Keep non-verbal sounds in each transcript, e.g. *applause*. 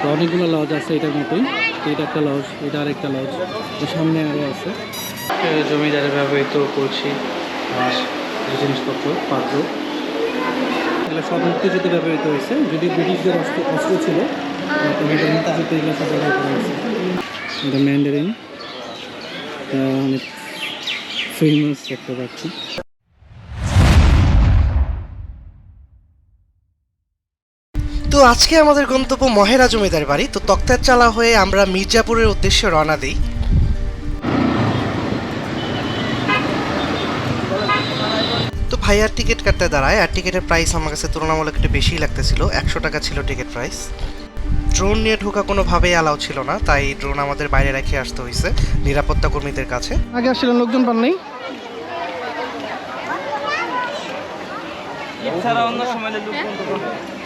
তো অনেকগুলো লজ আছে এটার মতোই। এটা একটা লজ এটা আরেকটা লজ সামনে আরও আছে। জমিদারে ব্যবহৃত করছি। আর জিনিসপত্র পাত্র। এগুলো সব মুক্তিযুদ্ধে ব্যবহৃত হয়েছে। যদি ব্রিটিশদের অস্ত্র অস্ত্র ছিল মুক্তিযুদ্ধে এগুলো সব ব্যবহার করা হয়েছে। এটা ম্যান্ডারিন অনেক ফেমাস একটা পাচ্ছি তো আজকে আমাদের গন্তব্য মহেরা জমিদার বাড়ি। তো তক্তার চালা হয়ে আমরা মির্জাপুরের উদ্দেশ্যে রওনা দিই। তো ভাইয়ার টিকিট কাটতে দাঁড়ায় আর টিকিটের প্রাইস আমার কাছে তুলনামূলক একটু বেশিই লাগতেছিল। একশো টাকা ছিল টিকিট প্রাইস ড্রোন নিয়ে ঢোকা কোনোভাবেই অ্যালাউ ছিল না তাই ড্রোন আমাদের বাইরে রেখে আসতে হয়েছে নিরাপত্তা কর্মীদের কাছে। আগে আসছিলেন লোকজন পান নেই? হুম।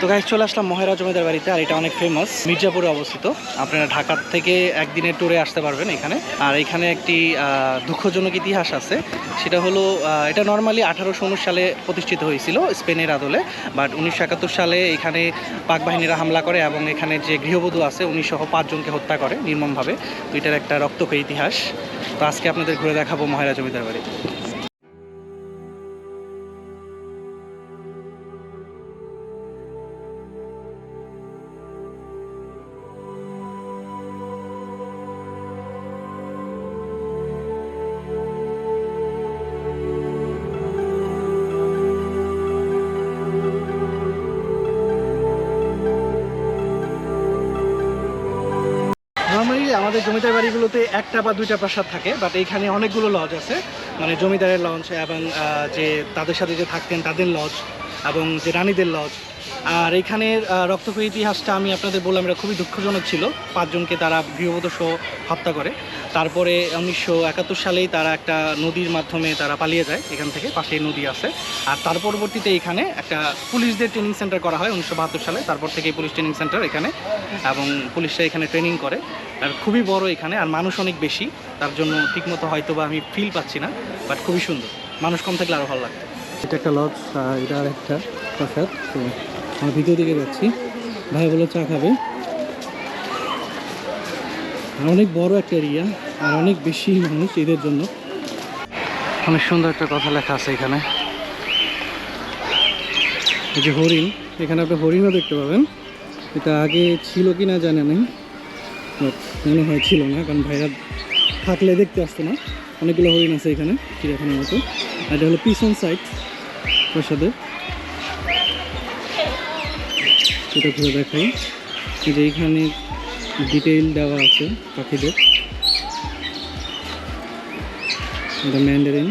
তো গাইজ চলে আসলাম মহেরা জমিদার বাড়িতে, আর এটা অনেক ফেমাস মির্জাপুরে অবস্থিত। আপনারা ঢাকার থেকে একদিনের ট্যুরে আসতে পারবেন এখানে। আর এখানে একটি দুঃখজনক ইতিহাস আছে। সেটা হলো এটা নর্মালি আঠারোশো উনিশ সালে প্রতিষ্ঠিত হয়েছিল স্পেনের আদলে বাট উনিশশো একাত্তর সালে এখানে পাক বাহিনীরা হামলা করে এবং এখানে যে গৃহবধূ আছে, উনি সহ পাঁচজনকে হত্যা করে নির্মমভাবে। তো এটার একটা রক্তক্ষয়ী ইতিহাস। তো আজকে আপনাদের ঘুরে দেখাবো মহেরা জমিদার বাড়ি। আমাদের জমিদার বাড়িগুলোতে একটা বা দুইটা প্রাসাদ থাকে বাট এইখানে অনেকগুলো লজ আছে। মানে জমিদারের লঞ্চ এবং যে তাদের সাথে যে থাকতেন তাদের লজ এবং যে রানীদের লজ আর এইখানের আহ, রক্তক্ষয়ী ইতিহাসটা আমি আপনাদের বললাম এটা খুবই দুঃখজনক ছিল। পাঁচজনকে তারা গৃহবধূ সহ হত্যা করে। তারপরে উনিশশো একাত্তর সালেই তারা একটা নদীর মাধ্যমে তারা পালিয়ে যায় এখান থেকে পাশেই নদী আছে। আর তার পরবর্তীতে এখানে একটা পুলিশদের ট্রেনিং সেন্টার করা হয় উনিশশো বাহাত্তর সালে। তারপর থেকে পুলিশ ট্রেনিং সেন্টার এখানে এবং পুলিশরা এখানে ট্রেনিং করে। আর খুবই বড় এখানে আর মানুষ অনেক বেশি। তার জন্য ঠিকমতো হয়তো বা আমি ফিল পাচ্ছি না বাট খুবই সুন্দর। মানুষ কম থাকলে আরও ভালো লাগতো। এটা একটা লজ এটা আর একটা আমরা ভিতর দিকে যাচ্ছি। ভাই বলে চা খাবে? আর অনেক বড় একটা এরিয়া আর অনেক বেশি মানুষ এদের জন্য। অনেক সুন্দর একটা কথা লেখা আছে এখানে। এই যে হরিণ এখানে আপনি হরিণও দেখতে পাবেন। এটা আগে ছিল কি না জানা নেই মনে হয় ছিল না কারণ ভাইরা থাকলে দেখতে আসতো না। অনেকগুলো হরিণ আছে এখানে চিড়িয়াখানার মতো। আর এটা হলো পিছন সাইড প্রাসাদের। এটা ঘুরে দেখাই। যে এইখানে ডিটেইল দেওয়া আছে পাখিদের। এটা ম্যান্ডারিন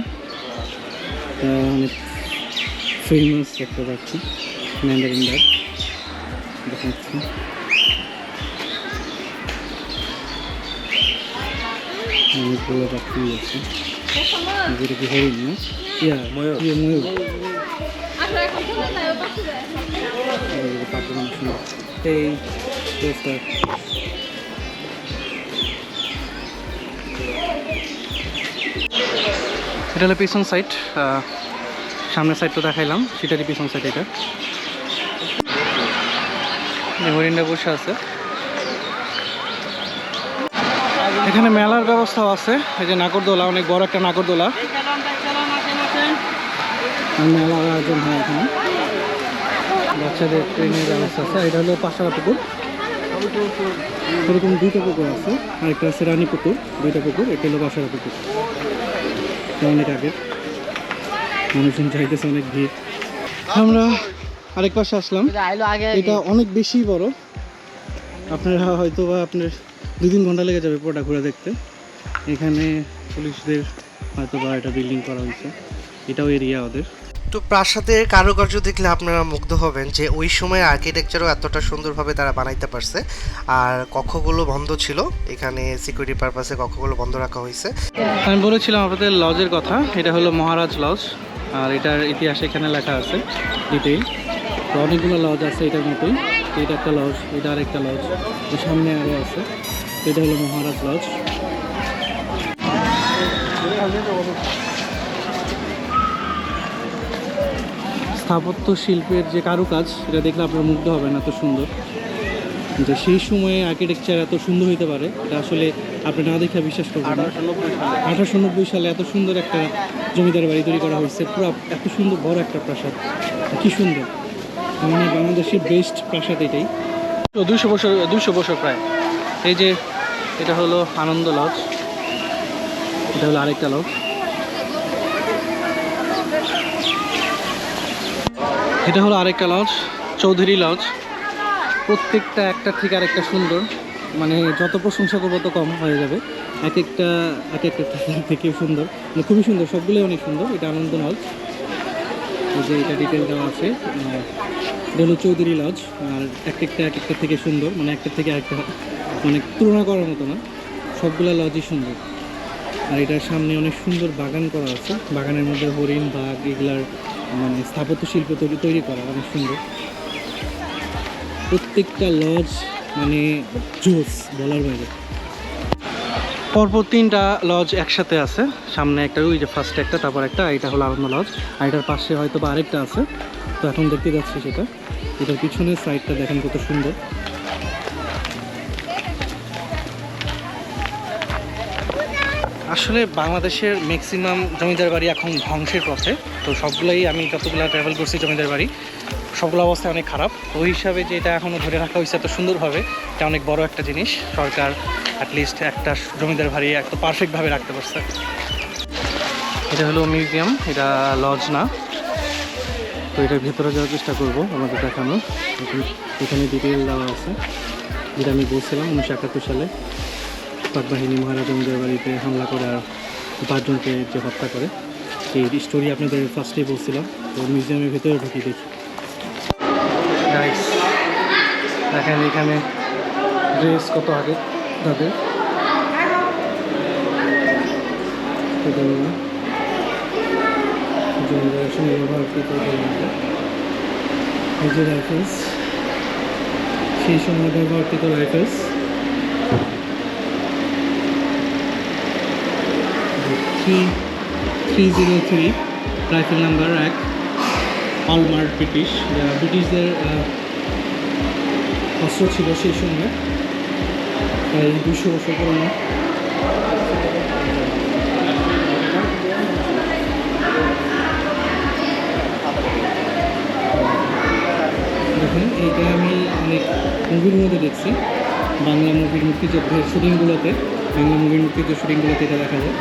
অনেক ফেমাস একটা পাখি ম্যান্ডারিন ডাক দেখাচ্ছি। অনেকগুলো পাখি আছে। যেটা কি হরিণ না? ইয়া ময়ূর। ইয়ে ময়ূর। এটা হলো পিছন সাইড সামনের সাইড তো দেখাইলাম সেটারই পিছন সাইড এটা। হরিণটা বসে আছে। এখানে মেলার ব্যবস্থাও আছে। এই যে নাগরদোলা, অনেক বড় একটা নাগরদোলা। মেলার আয়োজন হয় এখানে। বাচ্চাদের ট্রেনের ব্যবস্থা আছে। এটা হলো পাশারা পুকুর। এরকম দুইটা পুকুর আছে। আর একটা আছে রানী পুকুর দুইটা পুকুর এটা হলো বাসারা পুকুর। অনেক আগের মানুষজন চাইতেছে অনেক ভিড়। আমরা আরেক পাশে আসলাম। এটা অনেক বেশি বড়। আপনারা হয়তো বা আপনার দুই তিন ঘণ্টা লেগে যাবে পুরোটা ঘুরে দেখতে। এখানে পুলিশদের হয়তো বা এটা বিল্ডিং করা হয়েছে। এটাও এরিয়া ওদের। তো প্রাসাদের কারুকার্য দেখলে আপনারা মুগ্ধ হবেন যে ওই সময় আর্কিটেকচারও এতটা সুন্দরভাবে তারা বানাইতে পারছে। আর কক্ষগুলো বন্ধ ছিল। এখানে সিকিউরিটি পারপাসে কক্ষগুলো বন্ধ রাখা হয়েছে। আমি বলেছিলাম আপনাদের লজের কথা। এটা হলো মহারাজ লজ আর এটার ইতিহাস এখানে লেখা আছে ডিটেইল তো অনেকগুলো লজ আছে এটার মতোই। এটা একটা লজ এটা আরেকটা লজ সামনে আরও আছে। এটা হলো মহারাজ লজ স্থাপত্য শিল্পের যে কারুকাজ এটা দেখলে আপনার মুগ্ধ হবেন এত সুন্দর। যে সেই সময়ে আর্কিটেকচার এত সুন্দর হতে পারে, এটা আসলে আপনি না দেখে বিশ্বাস করবেন আঠারোশো নব্বই সালে এত সুন্দর একটা জমিদার বাড়ি তৈরি করা হয়েছে, পুরো এত সুন্দর বড় একটা প্রাসাদ। কি সুন্দর। মানে বাংলাদেশের বেস্ট প্রাসাদ এটাই। তো দুশো বছর দুশো বছর প্রায়। এই যে, এটা হলো আনন্দ লজ এটা হলো আরেকটা লজ এটা হলো আরেকটা লজ চৌধুরী লজ প্রত্যেকটা একটা থেকে আরেকটা সুন্দর। মানে যত প্রশংসা করব তত কম হয়ে যাবে। এক একটা এক একটা থেকে সুন্দর। মানে খুবই সুন্দর, সবগুলোই অনেক সুন্দর। এটা আনন্দ লজ যে এটা ডিটেল দেওয়া আছে। এটা হলো চৌধুরী লজ আর এক একটা এক একটা থেকে সুন্দর। মানে একটা থেকে আরেকটা মানে তুলনা করার মতো না। সবগুলা লজই সুন্দর। আর এটার সামনে অনেক সুন্দর বাগান করা আছে। বাগানের মধ্যে হরিণ, বাঘ, এগুলার মানে স্থাপত্য শিল্প তৈরি তৈরি করা অনেক সুন্দর। প্রত্যেকটা লজ মানে জোস বলার বাইরে। পরপর তিনটা লজ একসাথে আছে। সামনে একটা, ওই যে ফার্স্ট একটা, তারপর একটা, এটা হলো আনন্দ লজ। আর এটার পাশে হয়তো বা আরেকটা আছে। তো এখন দেখতে যাচ্ছি সেটা। এটার পিছনের সাইডটা দেখেন কত সুন্দর। আসলে বাংলাদেশের ম্যাক্সিমাম জমিদার বাড়ি এখন ধ্বংসের পথে। তো সবগুলোই আমি যতগুলো ট্রাভেল করছি জমিদার বাড়ি, সবগুলো অবস্থা অনেক খারাপ। ওই হিসাবে যে এটা এখনও ধরে রাখা হয়েছে এত সুন্দরভাবে, এটা অনেক বড় একটা জিনিস। সরকার অ্যাটলিস্ট একটা জমিদার বাড়ি এত পারফেক্টভাবে রাখতে পারছে। এটা হলো মিউজিয়াম এটা লজ না। তো এটার ভেতরে যাওয়ার চেষ্টা করব, আমাদের দেখানো এখানে- ডিটেল দেওয়া আছে। যেটা আমি বলছিলাম উনিশশো একাত্তর সালে। পাক বাহিনী মহারাজ জমিদার বাড়িতে হামলা করে আর পাঁচজনকে যে হত্যা করে। সেই স্টোরি আপনাদের ফার্স্টেই বলছিলাম। তো মিউজিয়ামের ভেতরে ঢুকি দেখি। দেখেন এখানে ড্রেস কত আগে? তাদের সেই সময় ব্যবহারকৃত rifles three three zero three rifle number এক হলমার্ক ব্রিটিশ যারা ব্রিটিশদের অস্ত্র ছিল সেই সময়। প্রায় দুশো বছর পুরনো। দেখুন, এইটা আমি অনেক মুভির মধ্যে দেখছি। বাংলা মুভির মুক্তিযুদ্ধের শুটিংগুলোতে বাংলা মুভির মুক্তিযুদ্ধের শুটিংগুলোতে এটা দেখা যায়।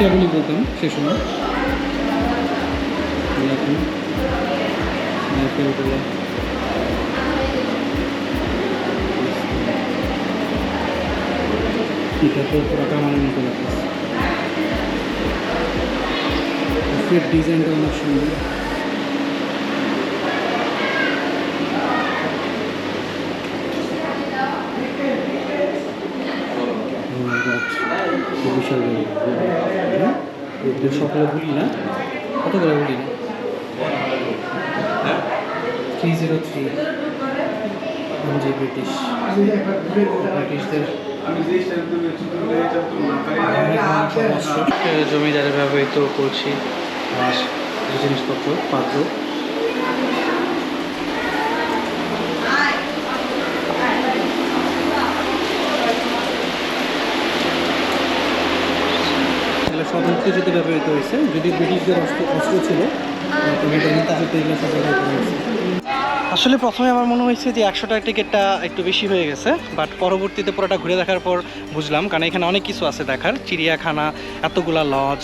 সেটা বলি বলতাম সে সময়। ডিজাইনটা অনেক সুন্দর। এগুলো সবগুলো গুলি না। কতগুলো গুলি না থ্রি জিরো থ্রি যে ব্রিটিশ ব্রিটিশদের জমিদারে ব্যবহৃত করছি। আর জিনিসপত্র, পাত্র এগুলো সব মুক্তিযুদ্ধে ব্যবহৃত হয়েছে। যদি ব্রিটিশদের অস্ত্র ছিল আসলে প্রথমে আমার মনে হয়েছে যে একশো টাকা টিকিটটা একটু বেশি হয়ে গেছে বাট পরবর্তীতে পুরোটা ঘুরে দেখার পর বুঝলাম কারণ এখানে অনেক কিছু আছে দেখার। চিড়িয়াখানা এতগুলা লজ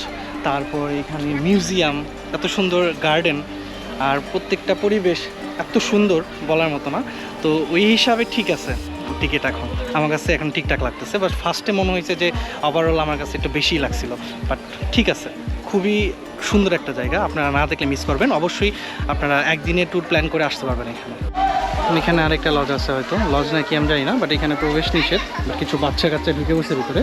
তারপর এখানে মিউজিয়াম এত সুন্দর গার্ডেন আর প্রত্যেকটা পরিবেশ এত সুন্দর বলার মতো না। তো ওই হিসাবে ঠিক আছে টিকিট এখন। আমার কাছে এখন ঠিকঠাক লাগতেছে বাট ফার্স্টে মনে হয়েছে যে ওভারঅল আমার কাছে একটু বেশি লাগছিল। বাট ঠিক আছে, খুবই সুন্দর একটা জায়গা, আপনারা না দেখলে মিস করবেন। অবশ্যই আপনারা একদিনের ট্যুর প্ল্যান করে আসতে পারবেন এখানে। এখানে আরেকটা লজ আছে হয়তো। লজ নাকি আমি জানি না বাট এখানে প্রবেশ নিষেধ। কিছু বাচ্চা কাচ্চা ঢুকে বসে ভিতরে।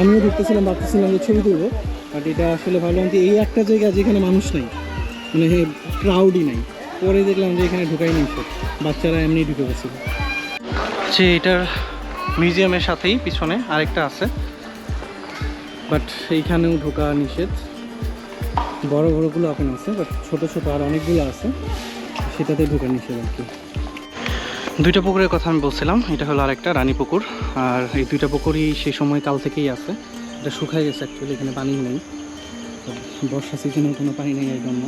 আমিও ঢুকতেছিলাম ভাবতেছিলাম যে ছবি তুলবো বাট এটা আসলে ভাবলাম যে এই একটা জায়গা যেখানে মানুষ নেই মানে ক্রাউডই নাই। পরে দেখলাম যে এখানে ঢুকাই নিষেধ বাচ্চারা এমনি ঢুকে গেছিল যে এটার মিউজিয়ামের সাথেই পিছনে আরেকটা আছে। বাট এইখানেও ঢোকা নিষেধ। বড় বড়গুলো ওপেন আছে, বাট ছোট ছোট আর অনেকগুলো আছে সেটাতে ঢোকা নিষেধ আর কি। দুইটা পুকুরের কথা আমি বলছিলাম, এটা হলো আরেকটা রানী পুকুর, আর এই দুইটা পুকুরই সেই সময় কাল থেকেই আছে। এটা শুকায় গেছে অ্যাকচুয়ালি এখানে পানি নেই। বর্ষা সিজনে কোনো পানি নেই এই জন্য।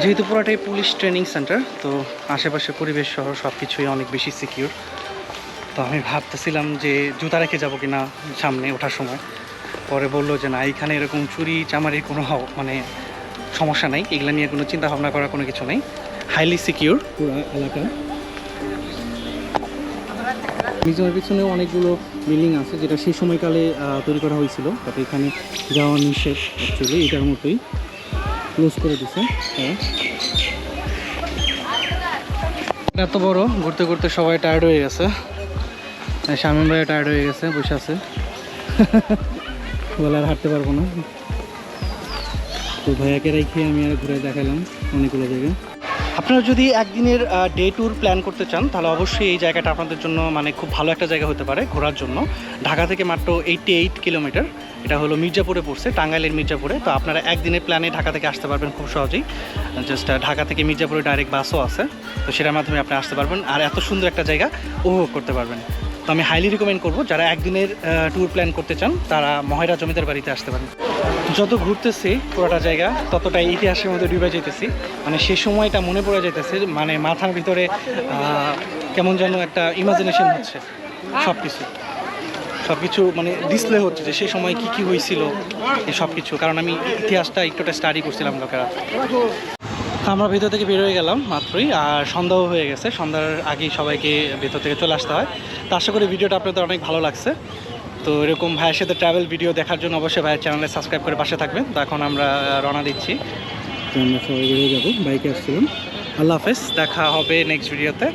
যেহেতু পুরোটাই পুলিশ ট্রেনিং সেন্টার, তো আশেপাশে পরিবেশ সহ সব কিছুই অনেক বেশি সিকিউর তো আমি ভাবতেছিলাম যে জুতা রেখে যাব কিনা সামনে ওঠার সময়। পরে বলল যে, না এখানে এরকম চুরি চামারির কোনো মানে সমস্যা নেই। এগুলো নিয়ে কোনো চিন্তা ভাবনা করার কোনো কিছু নেই। হাইলি সিকিউর পুরো এলাকা। মিউজিয়ামের পিছনে অনেকগুলো বিল্ডিং আছে যেটা সেই সময়কালে তৈরি করা হয়েছিল। বাট এখানে যাওয়া নিষেধ অ্যাকচুয়ালি এটার মতোই। ক্লোজ করে দিছে। হ্যাঁ। এত বড়, ঘুরতে ঘুরতে সবাই টায়ার্ড হয়ে গেছে। শামিম ভাই টায়ার্ড হয়ে গেছে, বসে আছে। *laughs* বলে আর হাঁটতে পারব না। তো ভাইয়াকে রেখে আমি আর ঘুরে দেখালাম অনেকগুলো জায়গায় আপনারা যদি একদিনের ডে ট্যুর প্ল্যান করতে চান, তাহলে অবশ্যই এই জায়গাটা আপনাদের জন্য মানে খুব ভালো একটা জায়গা হতে পারে ঘোরার জন্য। ঢাকা থেকে মাত্র এইটটি এইট কিলোমিটার এটা হলো মির্জাপুরে পড়ছে, টাঙ্গাইলের মির্জাপুরে। তো আপনারা একদিনের প্ল্যানে ঢাকা থেকে আসতে পারবেন খুব সহজেই। জাস্ট ঢাকা থেকে মির্জাপুরে ডাইরেক্ট বাসও আছে। তো সেটার মাধ্যমে আপনি আসতে পারবেন। আর এত সুন্দর একটা জায়গা উপভোগ করতে পারবেন। তো আমি হাইলি রিকমেন্ড করব, যারা একদিনের ট্যুর প্ল্যান করতে চান, তারা মহেরা জমিদার বাড়িতে আসতে পারেন। যত ঘুরতেছি, পুরোটা জায়গা, ততটাই ইতিহাসের মধ্যে ডুবে যেতেছি মানে সে সময়টা মনে পড়ে যেতেছে মানে মাথার ভিতরে কেমন যেন একটা ইমাজিনেশন হচ্ছে। সব কিছু সব কিছু মানে ডিসপ্লে হচ্ছে যে সে সময় কি কি হয়েছিল সব কিছু কারণ আমি ইতিহাসটা একটুটা স্টাডি করছিলাম লোকেরা। আমরা ভিতর থেকে বের হয়ে গেলাম মাত্রই আর সন্ধ্যাও হয়ে গেছে। সন্ধ্যার আগেই সবাইকে ভিতর থেকে চলে আসতে হয়। তো আশা করি ভিডিওটা আপনাদের অনেক ভালো লাগছে। তো এরকম ভাইয়ের সাথে ট্রাভেল ভিডিও দেখার জন্য অবশ্যই ভাইয়ের চ্যানেলে সাবস্ক্রাইব করে পাশে থাকবেন। তো এখন আমরা রওনা দিচ্ছি। তো আমরা সবাই বেরিয়ে যাব। বাইকে আসছিলাম। আল্লাহ হাফেজ দেখা হবে নেক্সট ভিডিওতে